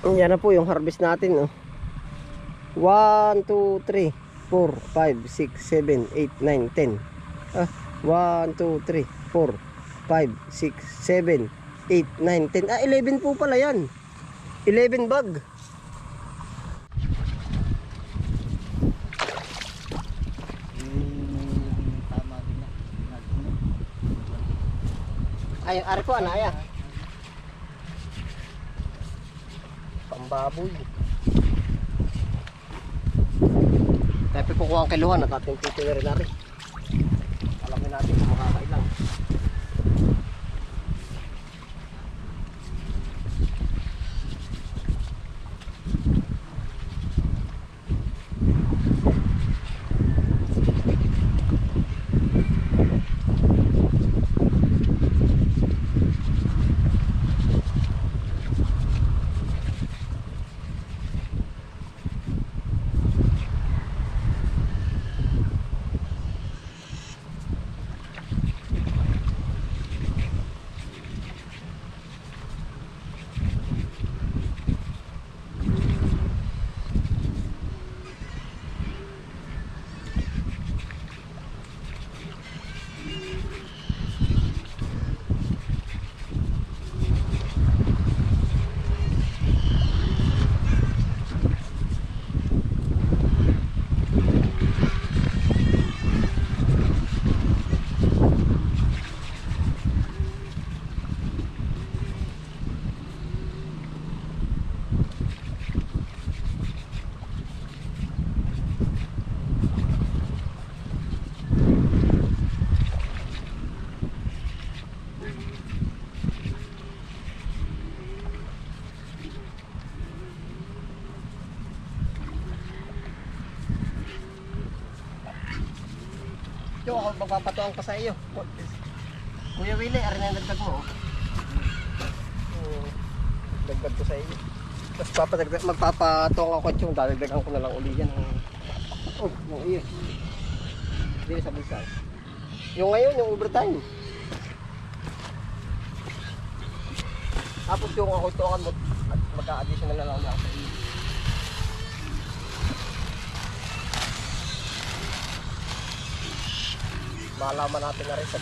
Yan na po yung harvest natin. Oh. 1, 2, 3, 4, 5, 6, 7, 8, 9, 10. Ah, 1, 2, 3, 4, 5, 6, 7, 8, 9, 10. Ah, 11 po pala yan. 11 bag. Hmm. Ay, ari po, anaya. Pambaboy. Tayo po kuha ang kiluhan at ating titiwirin na rin. Alamin natin kung makakailang. Yung ako magpapatuang ko sa iyo. Kuya Willie, arin ang dagdag mo. oh. Oo, Dagdag ko sa iyo. Tapos papadagdag, magpapatuang ako yung dadagdagan ko na lang uli yan. Oh, yung iyo. Hindi sa bulsa. Yung ngayon, yung overtime. Tapos yung ako tuangan mo, at magka-additional na lang ako Malaman natin na rin sa.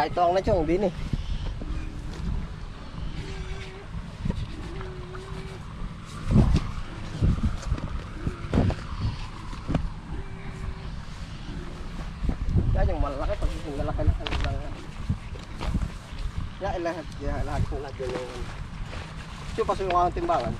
Kahit ito ang na chong, din eh. Yan yung yung lalaki na ano lang. Yan lahat, yan lahat kung yun yung Yung paso yung ang timbangan.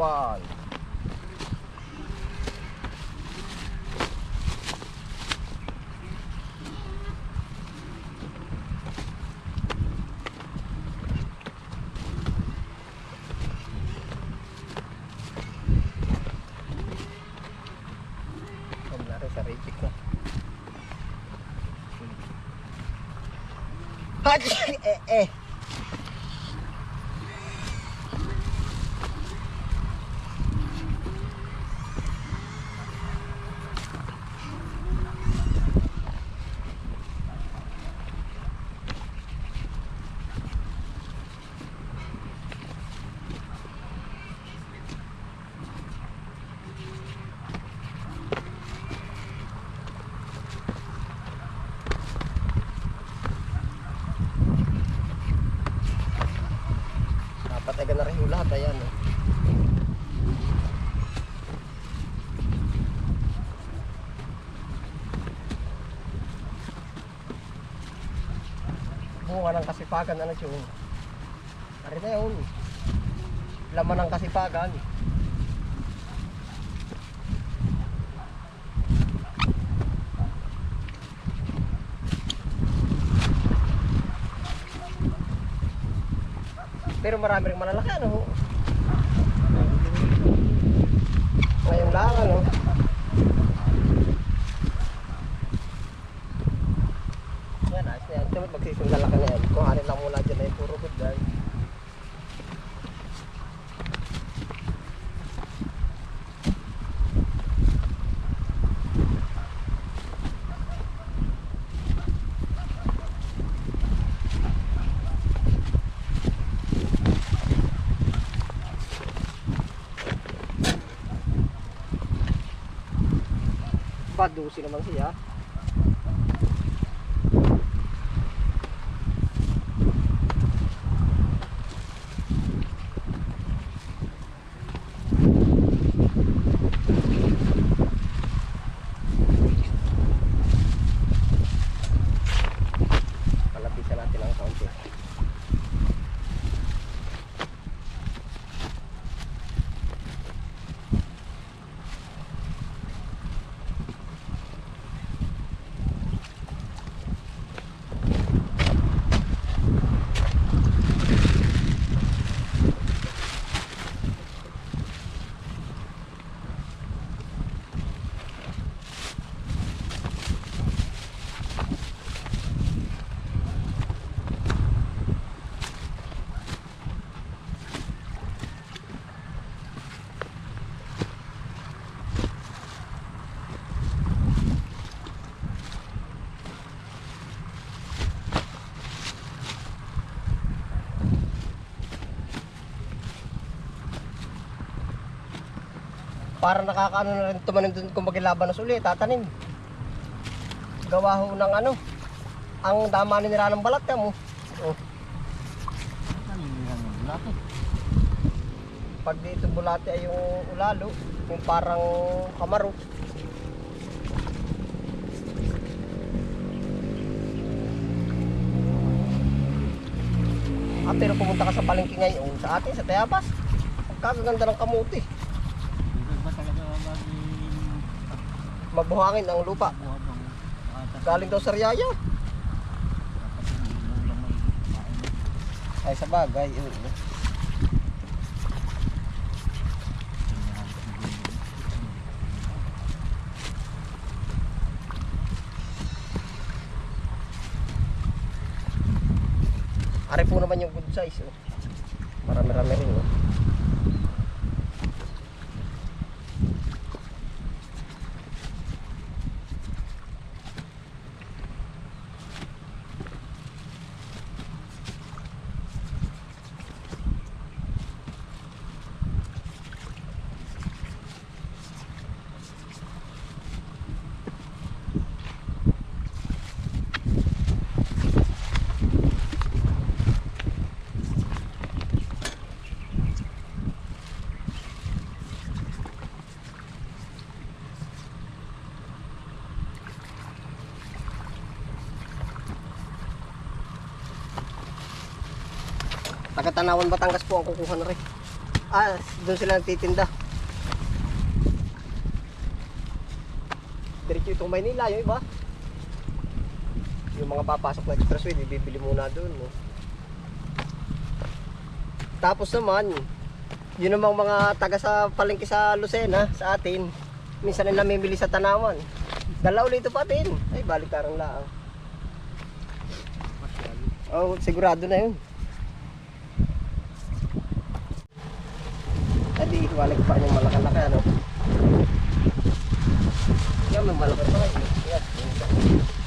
Ko. Haji! Eh, eh. Napatagan na rin lahat. Ayan. Oh. bunga ng kasipagan ano yun. Ari na yun. Laman ng kasipagan. Pero marami rin malalaki, ano? Ngayong lang, ano? Yan, ayos na yan. Dapat magsisimdala na yan. Kung alin lang mula dyan ay puro good guys. 12 naman siya. Para nakakaano na rin tumanim dun kung magilaban na suli, tatanim. Gawa ho ng ano, ang dama ni nila ng balat mo. Oh. Pag dito bulate ay yung ulalo, yung parang kamaro. Ah, pero pumunta ka sa palengke ngayon sa atin, sa Tayabas. Ang kagaganda ng kamuti. ba talaga maging Mabuhangin ang lupa. Galing daw sa Riyaya. Ay, sa bagay. Ari po naman yung good size. Oh. Marami-rami rin. Oh. Taga Tanawan, Batangas po ang kukuha na rin. Ah, doon sila nagtitinda. Diretso itong Maynila, yung iba. Yung mga papasok na expressway, bibili muna doon. No? Tapos naman, yun namang mga taga sa palengke sa Lucena, sa atin. Minsan nila namimili sa Tanawan. Dala ulit ito pa din. Ay, balik tarang lang. Oh, sigurado na yun. Adi, wala pa yung malaki-laki ano. Yan, may malaki pa kayo. Yan.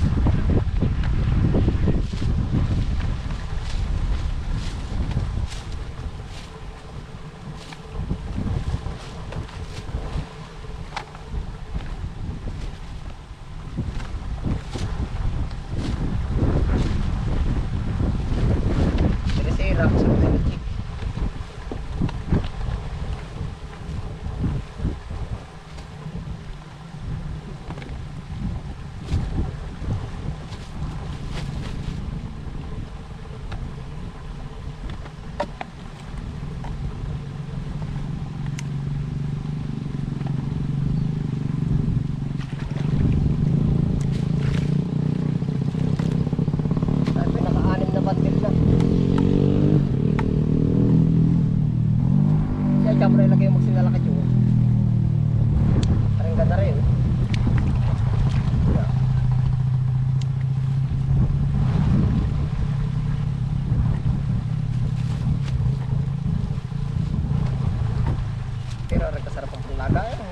mata, ¿eh?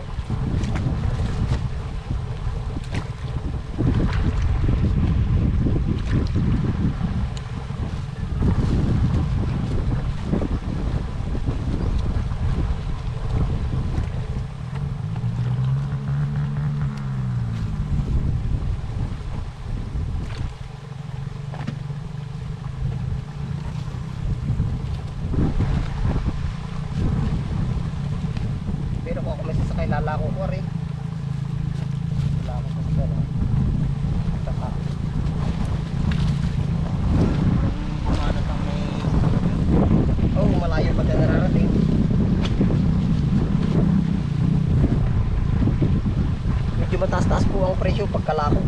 Presyo pagkalako.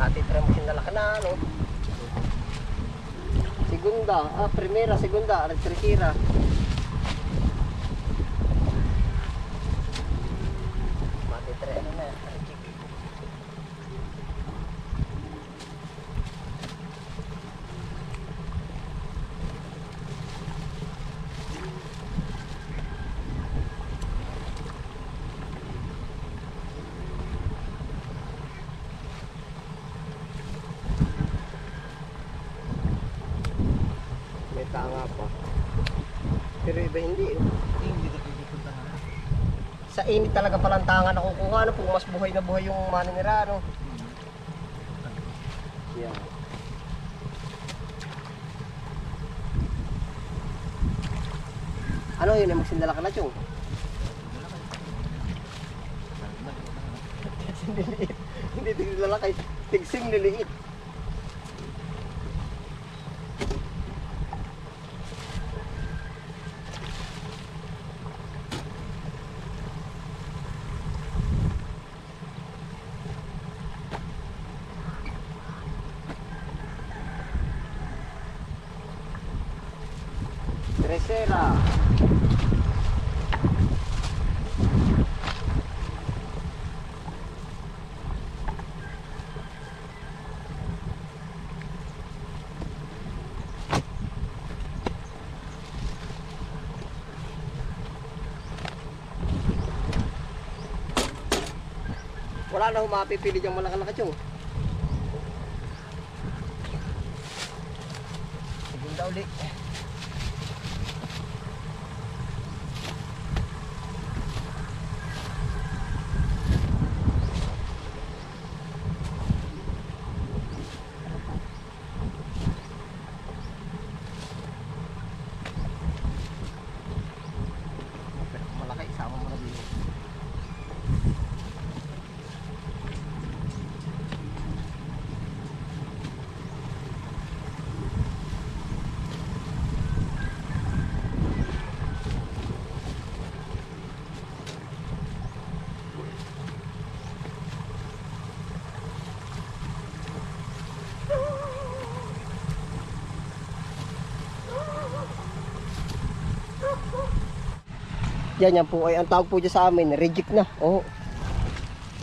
Natitira mo sinalaka na ano. Segunda, ah, primera, segunda, tercera. Matitira ano na, archik. May tanga pa. Iba hindi. eh. Hindi, hindi ka pipipunta na. Sa init talaga palang tanga nakukuha. Ano, kung mas buhay na buhay yung maninira, ano. Yan. Ano yun, magsindala ka na, Chong? Hindi kay tigsing liliit. Tercera. Wala na humapipili diyang malaki-laki yung. Yan yan po ay ang tawag po dyan sa amin, reject na. Oh.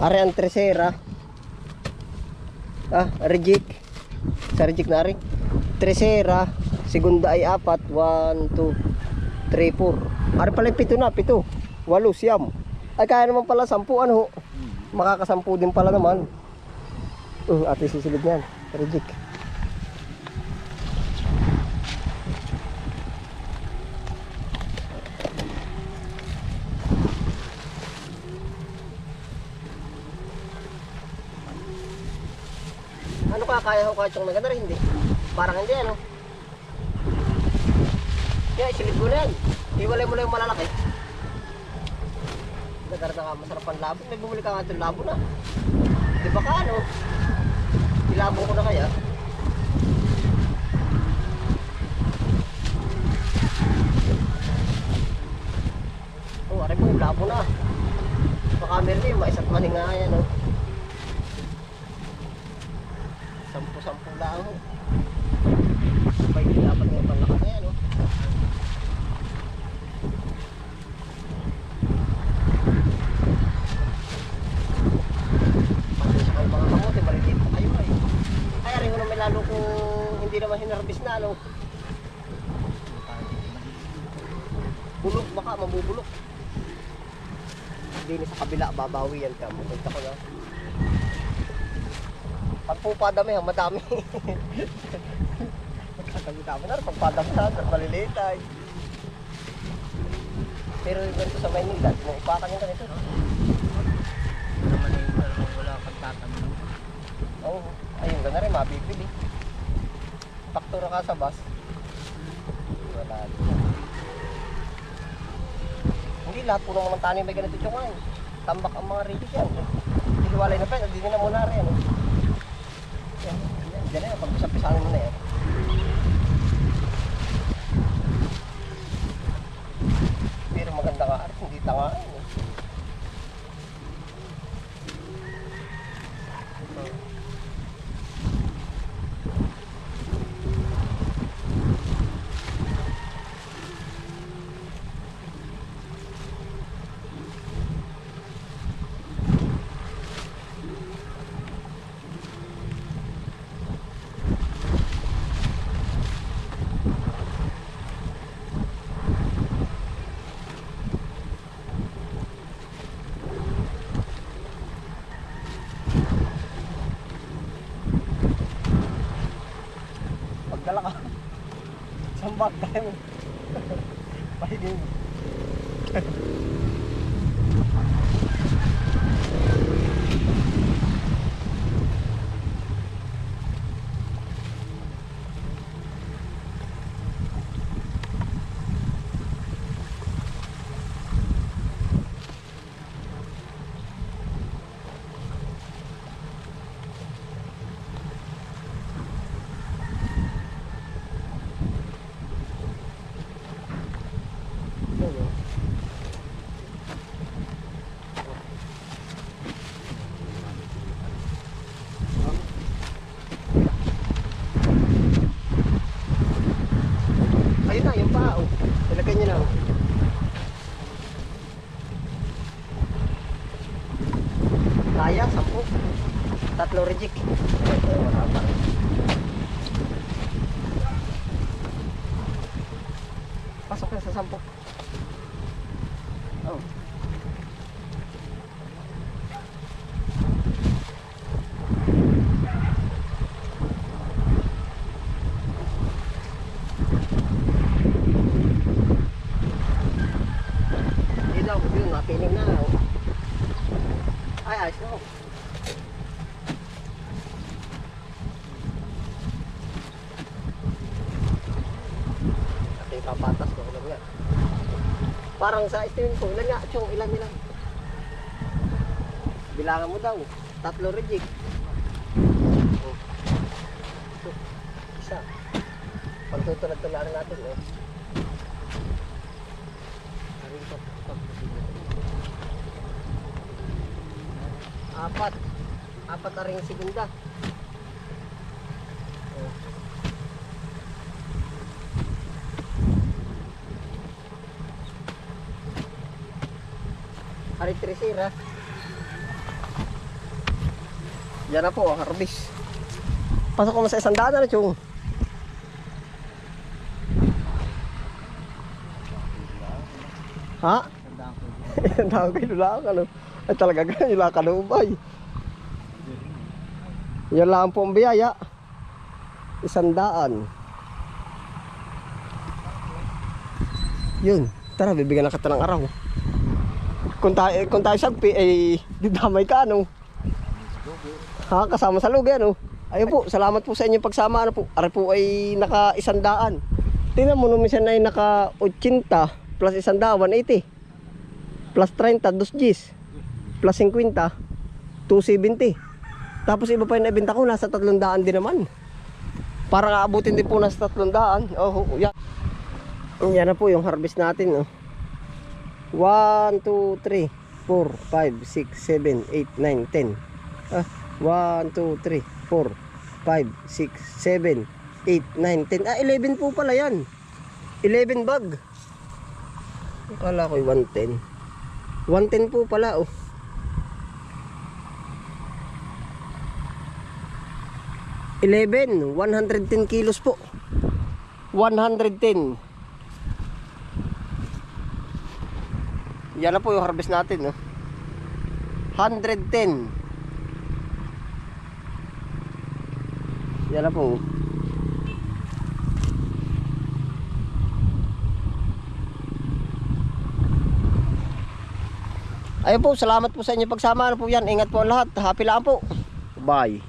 Are ang tresera. Ah, reject. Sa reject na rin. Tresera, segunda ay apat, 1 2 3 4. Are pala pito na, pito. Walo, siyam. Ay kaya naman pala sampu ano. Makakasampu din pala naman. Uh, ate sisilid niyan. Reject. Ko kahit yung maganda rin, hindi. Parang hindi, ano. Kaya, isilid mo na yan. Iwalay mo lang yung malalaki. Nagarda ka, masarap ang labo. May bumili ka nga itong labo na. Di ba ka, ano? Ilabo ko na kaya. Oh, aray po, labo na. Baka meron yung maisa't maning nga yan, oh. Ho. Sabay din dapat may panlakas na yan, oh. Pati sa mga kamote, maliliit pa kayo ay. Ay, aring naman lalo kung hindi naman hinarbis na, ano. Bulok, baka mabubulok. Hindi sa kabila, babawi yan ka. Magpunta ko na. Pag po padami, ha, madami. Magkakagitama na, pag padami na, maliliit ay. Pero yung ganito sa Maynila, maupakan yung ganito. no? Naman eh, talagang wala kang tatanong. Oo, ayun ka na rin, mabibili. Faktura ka sa bus. Wala din. Hindi lahat po naman tanim may ganito yung ngayon. Tambak ang mga rigis yan. Hihiwalay na pa, hindi nila muna rin. Ano? Yan, yan, Diyan na yan, pag-usapisahan mo na yan. Pero maganda ka, Art, hindi tangaan. Eh. Pagdala ka. Isang bag tayo. Pahiging. Ayun na, yung paa. Oh. Ilagay niyo na. Oh. Kaya, sampu. Tatlo reject. Ito, wala pa. Pasok na sa sampu. Oh. Hindi daw, yun, napiling na. Oh. Ay, ayos na. oh. At yung papatas ko, ilan nga. Parang sa estimate ko, ilan nga, chong, ilan ilan. Bilangan mo daw, tatlo reject. Oh. Ito, Isa. Pagtutulad-tularan natin, eh. Apat. Apat na rin segunda. Hari tresira. Yan na po, ang harvest. Pasok ko sa isang daan na, Chong. Ha? Tandaan ko. Ang tawag kayo lulaan ano. Ay talaga ganyan, yung kalubay. Yan lang po ang biyaya. Isandaan. Yun. Tara, bibigyan na kita ng araw. Kung tayo, kung tayo sagpi, ay didamay ka, ano? Ha, kasama sa lugi, ano? Ayun po, salamat po sa inyong pagsama, ano po. Ari po ay naka isandaan. Tingnan mo, minsan ay naka 80 plus isandaan, 180 plus 30, 2 Gs. Plus 50, 270. Tapos iba pa yung nabenta ko, nasa 300 din naman. Parang aabutin din po nasa 300. Oh, yan. Yan na po yung harvest natin. Oh. 1, 2, 3, 4, 5, 6, 7, 8, 9, 10. Ah, 1, 2, 3, 4, 5, 6, 7, 8, 9, 10. Ah, 11 po pala yan. 11 bag. Akala ko 110. 110 po pala oh. Eleven, 110 kilos po. 110. Yan na po yung harvest natin, no. 110. Yan na po. Ayun po, salamat po sa inyo pagsama. Ano po yan? Ingat po lahat. Happy lang po. Bye.